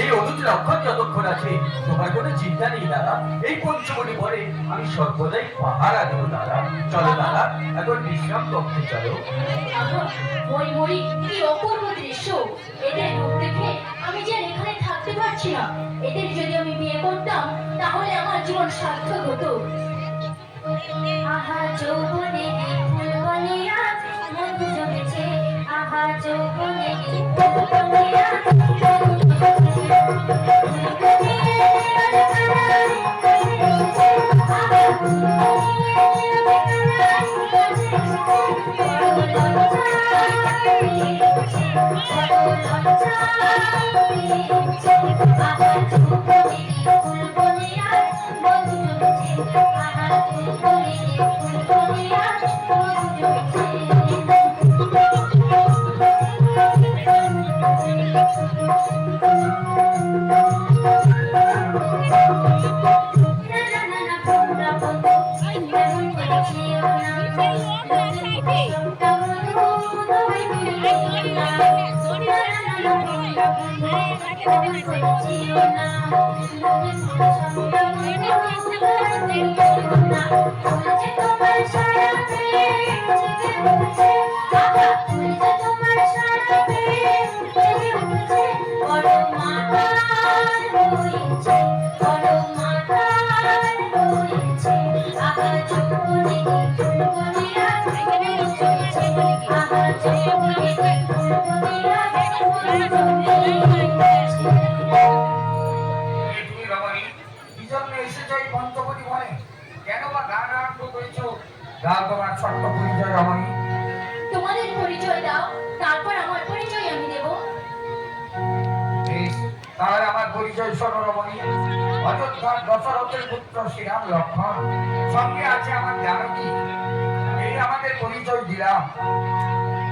এই অনুজ লক্ষণ যতক্ষণ আছে, তোমার কোনো চিন্তা নেই, দাদা। এই পঞ্চমণি পরে আমি সর্বদাই দাদা। চলো, দাদা বিশ্রাম করতে দৃশ্য। যে এখানে থাকতে পারছি না। এদের যদি আমি বিয়ে করতাম, তাহলে আমার জীবন সার্থক হতো। আহা, যৌবনে দাও তোমার ছোট্ট পরিচয় রমণী তোমাদের পরিচয় দাও তারপর আমার পরিচয় আমি দেব। তাহলে আমার পরিচয় শোনো রমণী। অযোধ্যার দশরথের পুত্র শ্রীরাম লক্ষণ। সঙ্গে আছে আমার জানকী। এই আমাদের পরিচয় দিলাম।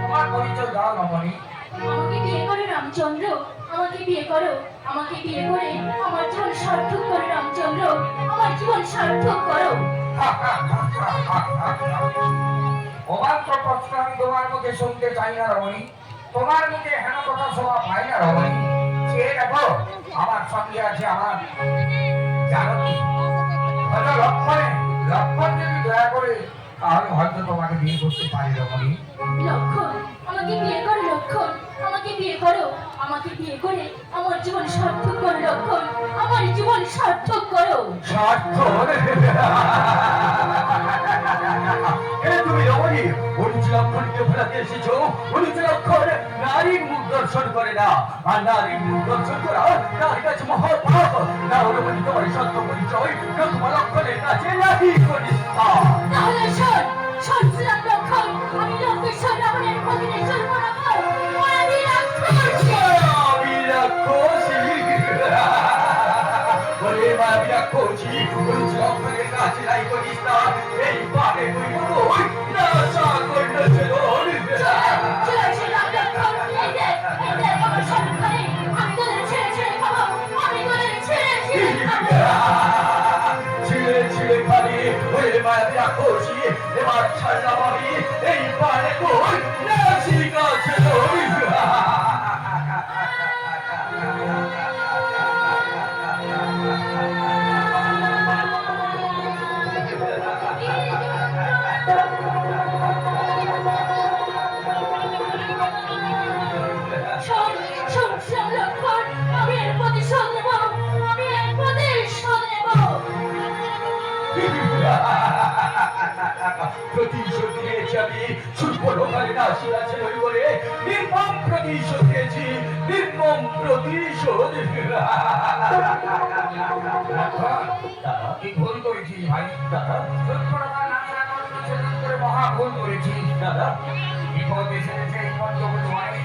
তোমার পরিচয় দাও রমণী। আমাকে বিয়ে করো রামচন্দ্র আমাকে বিয়ে করো আমাকে বিয়ে করে আমার জীবন সার্থক করো রামচন্দ্র আমার জীবন সার্থক করো। অমাত্র প্রশ্ন আমি তোমার মুখে শুনতে চাই না রমণী। তোমার মুখে হেন কথা শোভা পাই না রমণী। সে দেখো আমার সঙ্গে আছে আমার জানকী। হয়তো লক্ষণে লক্ষণ যদি দয়া করে তাহলে হয়তো তোমাকে বিয়ে করতে পারি রমণী। লক্ষণ আমাকে বিয়ে করো লক্ষণ। আমাকে বিয়ে করো আমাকে বিয়ে করে আমার জীবন সার্থক করো লক্ষণ। আমার জীবন সার্থক করো। স্বার্থর লক্ষণকে ফেরাতে এসেছ? অনুজ লক্ষণ নারীর মুখ দর্শন করে না। আর নারীর মুখ দর্শন করা তার কাছে মহাপাপ না রমণী তোমার সত্য পরিচয় না তোমার লক্ষণের কাছে নারী কনিষ্ঠা। তাহলে শোন শোন লক্ষণ আমি লঙ্কেশ্বর রাবণের প্রতিনিধি সর্বনাশ আমি রাক্ষস? আমি রাক্ষসী। বলে আমি রাক্ষসী। অনুজ লক্ষণের কাছে নাই কনিষ্ঠা। এই পারে রাক্ষসী এবার ছাড়া এই পারে কই প্রতিশোধ লক্ষণ, কি ভুল করেছিস ভাই দাদা সূর্পনখা না জানার জন্য করে মহা ভুল করেছিস দাদা বিপদ এসেছে এই পঞ্চবটি বনে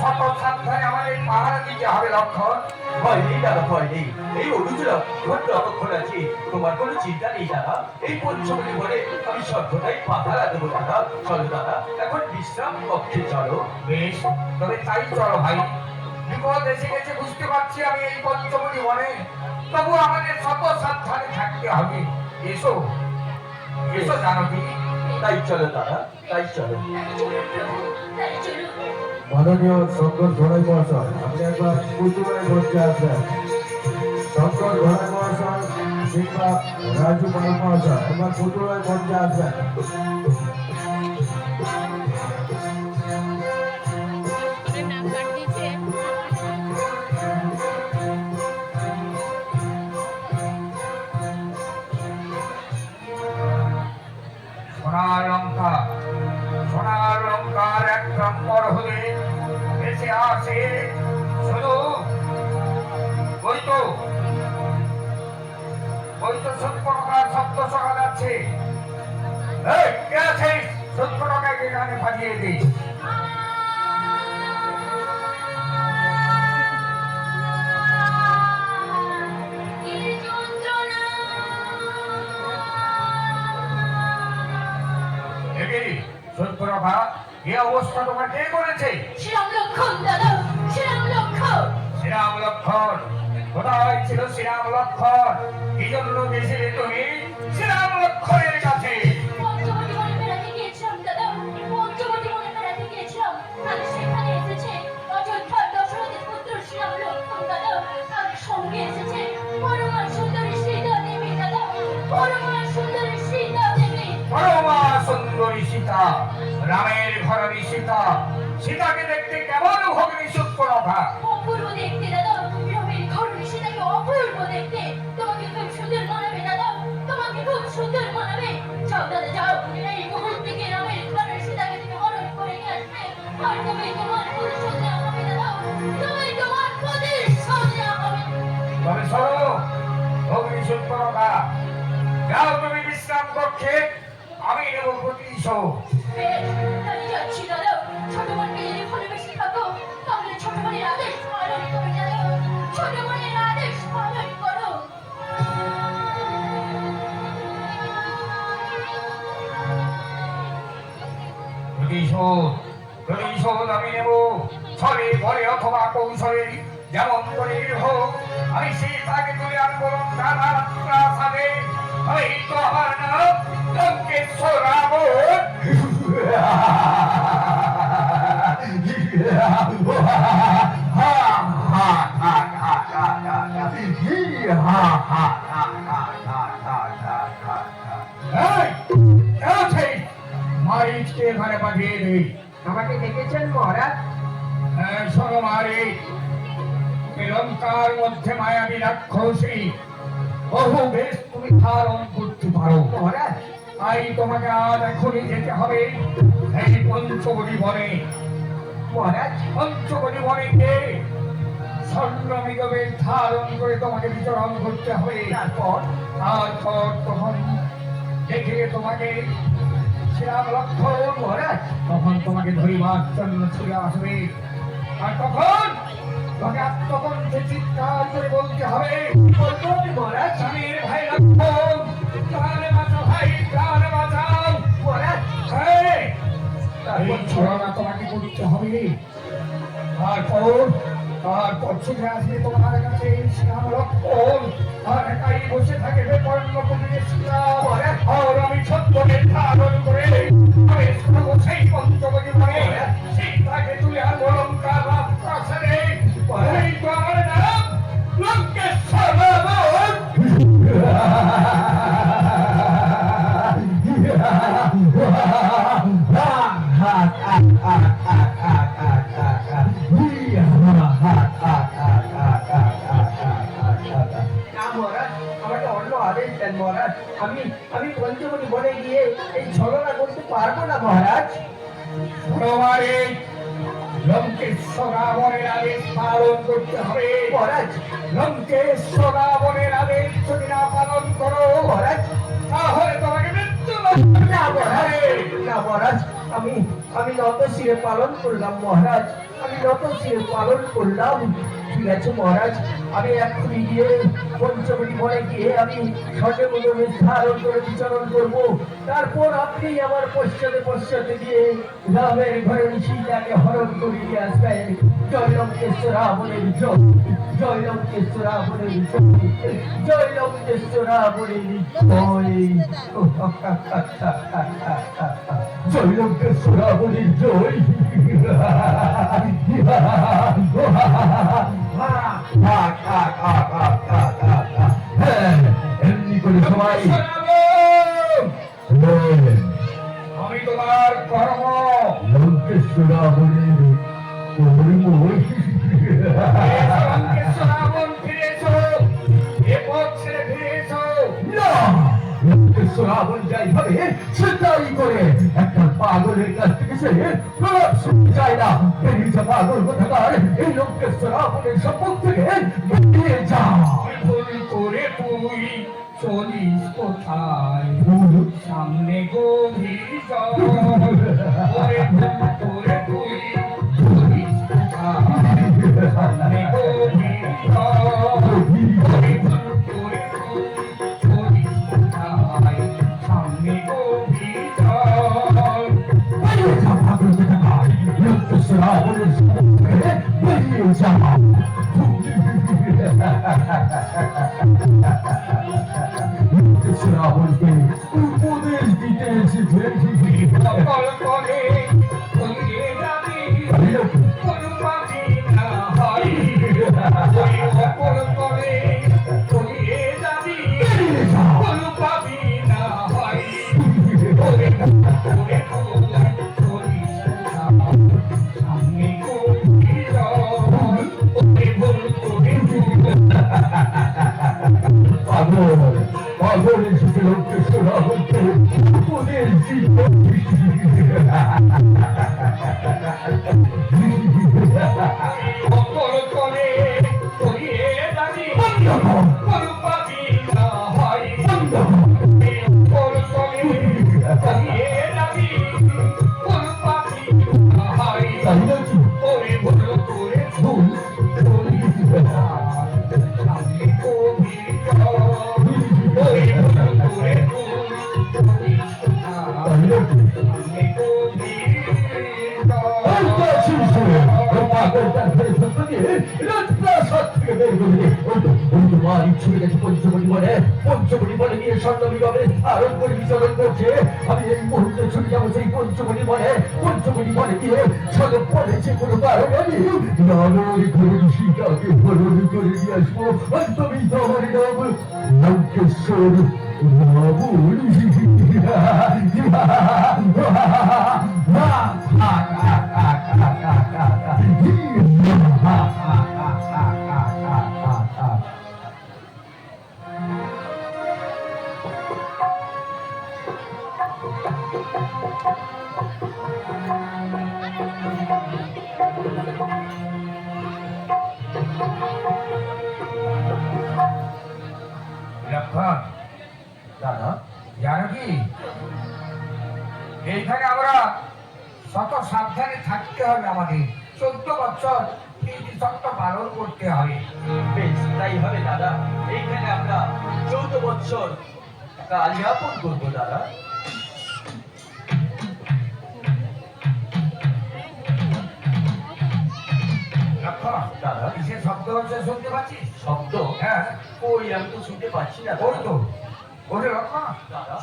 সাবধানে আমাদের পাহারা দিতে হবে লক্ষণ ভয় নেই দাদা। ভয় নেই এই অনুজরা ঘটনা যতক্ষণ আছে তোমার কোনো চিন্তা নেই দাদা এই পঞ্চমণি বলে আমি সর্বদাই পাহারা দেবো দাদা। চলো দাদা এখন বিশ্রাম কক্ষে চলো। বেশ। তবে তাই চলো ভাই। বিপদ এসে গেছে, বুঝতে পারছি আমি এই পঞ্চমণি বনে। তবু আমাদের শত সাবধানে থাকতে হবে। এসো। এসো জানো কি তাই চলো দাদা, তাই চলো। মাননীয় শঙ্কর ঘোড়াই মহাশয়, আপনি একবার কুতুবাই মঞ্চে আসবেন শঙ্কর ঘোড়াই মহাশয় কিংবা রাজু মহাশয়, একবার কুতুবাই মঞ্চে আসবেন এখানে পাঠিয়ে দিস এ অবস্থা তোমার কে করেছে? শ্রীরাম লক্ষণ দাদা শ্রীরাম লক্ষণ শ্রীরাম লক্ষণ কোথায় ছিল শ্রীরাম লক্ষণ কি জন্য গেছিলে তুমি? শ্রীরাম লক্ষণের হবে তবে শোনো ভগ্নি সুপ্রভা যাও তুমি বিশ্রাম কক্ষে আমি নেব প্রতিশোধ। করে করো প্রতিশোধ। প্রতিশোধ আমি নেব অথবা কৌশলে যেমন করে হোক আমি সীতাকে তুলে আনব আমি তো আমার নাম লঙ্কেশ্বর? মারিচকে পাঠিয়ে দিই আমাকে ডেকেছেন মহারাজ? হ্যাঁ, মধ্যে মায়াবী রাক্ষসী। বহু বেশ তুমি ধারণ করতে পারো। মহারাজ? তাই তোমাকে আজ এখনই যেতে হবে। এই পঞ্চবটি বনে। মহারাজ? পঞ্চবটি বনে স্বর্ণমিক ধারণ করে তোমাকে বিচরণ করতে হবে। তারপর? তারপর তখন দেখে তোমাকে লক্ষণ তখন তোমাকে ধরিবার জন্য ছুটে আসবে। আর তখন তোমাকে আত্মকণ্ঠে চিৎকার করে বলতে হবে মহারাজ স্বামীর ভাই লক্ষণ প্রাণে বাঁচাও ভাই প্রাণে বাঁচাও মহারাজ এই তারপর ছড়ানা তোমাকে করতে হবে তারপর তারপর ছুটে আসবে তোমার কাছে শ্যাম লক্ষণ আর একাই বসে থাকে বেপন্ন শ্যাম অন্য মহারাজ আমি আমি পঞ্চমণি বনে গিয়ে এই ছলনা করতে পারব না মহারাজ। তোমারে লঙ্কেশ্বর আদেশ পালন করতে হবে। মহারাজ। লঙ্কেশ্বর আদেশ যদি না পালন করো মহারাজ। তাহলে তোমাকে মৃত্যু না মহারাজ। না মহারাজ আমি আমি নত শিরে পালন করলাম মহারাজ। আমি নত শিরে পালন করলাম। ঠিক আছে, মহারাজ। আমি গিয়ে পঞ্চমণি বনে গিয়ে আমি ধারণ করে বিচরণ করব। তারপর আপনি আমার পশ্চাতে পশ্চাতে গিয়ে রামের ঘরে সীতাকে হরণ আসবেন। জয় লঙ্কেশ্বর রাবণের জয়। জয় লঙ্কেশ্বর রাবণের জয়। জয় লঙ্কেশ্বর রাবণের জয়। জয় লঙ্কেশ্বর রাবণের জয়। যা পাগল কোথাকার এই লোককে রাবণের সম্মুখ থেকে বেরিয়ে যা ভুল করে তুই চলিস কোথায় সামনে গভীর Música পাগল পাগল এসেছে লঙ্কেশ্বর রাবণকে উপদেশ দিতে সকল ইচ্ছে গেছে পঞ্চবটি বলে পঞ্চবটি বলে নিয়ে স্বর্ণ বিভাবে আরোপ করে বিচরণ করছে আমি এই মুহূর্তে ছুটে যাব সেই পঞ্চবটি বলে পঞ্চবটি বলে দিয়ে সদব পড়েছে কোনো কারণে আমি নামের ঘরে সীতাকে হরণ করে নিয়ে আসব আর তুমি তো আমার নাম লঙ্কেশ্বর রাবণ এইখানে আমরা শত সাবধানে থাকতে হবে আমাদের। চোদ্দ বছর সত্য পালন করতে হবে। বেশ, তাই হবে দাদা। এইখানে আমরা চৌদ্দ বছর কাল যাপন করব, দাদা। কিসের শব্দ হচ্ছে শুনতে পাচ্ছিস? শব্দ? হ্যাঁ। ওই আমি তো শুনতে পাচ্ছি না। ওই তো। ওরে লক্ষণ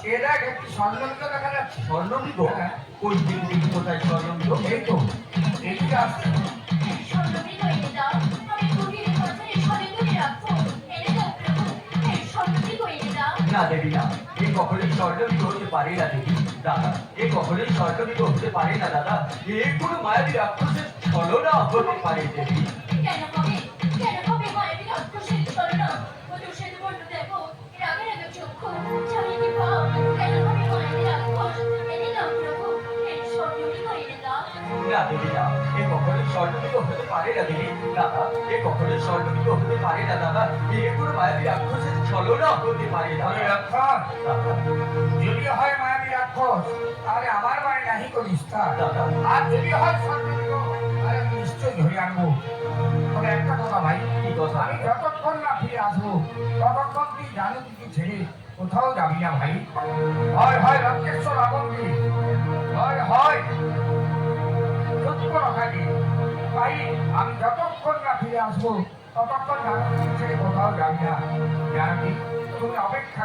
সে দেখ একটি স্বর্ণমিত দেখা যাচ্ছে। স্বর্ণবিদ হ্যাঁ। ওই দিন দিন কোথায় স্বর্ণবিদ এই তো। আসছে। এনে দাও আমি গভীর বছরে সরে দূরে রাখব এনে দাও এই স্বর্ণবৃত এনে দাও না দেবী না। এ কখনোই স্বর্ণবিদ হতে পারে না দেবী। দাদা এ কখনোই স্বর্ণবিদ হতে পারে না দাদা। এ কোনো মায়াবী রাক্ষসের ছলনা হতে পারে দেবী। না দেবী না এ কখনোই স্বর্ণবিদ হতে পারে না দেবী দাদা এ কখনোই স্বর্ণবিদ হতে পারে না দাদা। এ কোনো মায়াবী রাক্ষসের ছলনা হতে পারে না। দাদা যদি হয় মায়াবী রাক্ষস তাহলে আমার বাড়ি নাহি করিস দাদা। আর যদি হয় স্বর্ণমিত তাহলে নিশ্চয়ই ধরে আনব। তবে একটা কথা ভাই কি কথা? আমি যতক্ষণ না ফিরে আসব ততক্ষণ তুই জানো তুই ছেড়ে কোথাও যাবি না ভাই। হয় হয় লঙ্কেশ্বর আবন্দি হয় হয়। আমি যতক্ষণ ফিরে আসব ততক্ষণ অপেক্ষা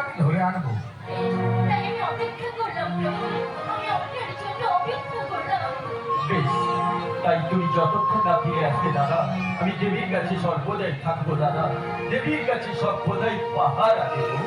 আমি ধরে আনব তাই তুমি যতক্ষণ না ফিরে আসবে দাদা আমি দেবীর কাছে সর্বদাই থাকব দাদা দেবীর কাছে সর্বদাই পাহারা দেবো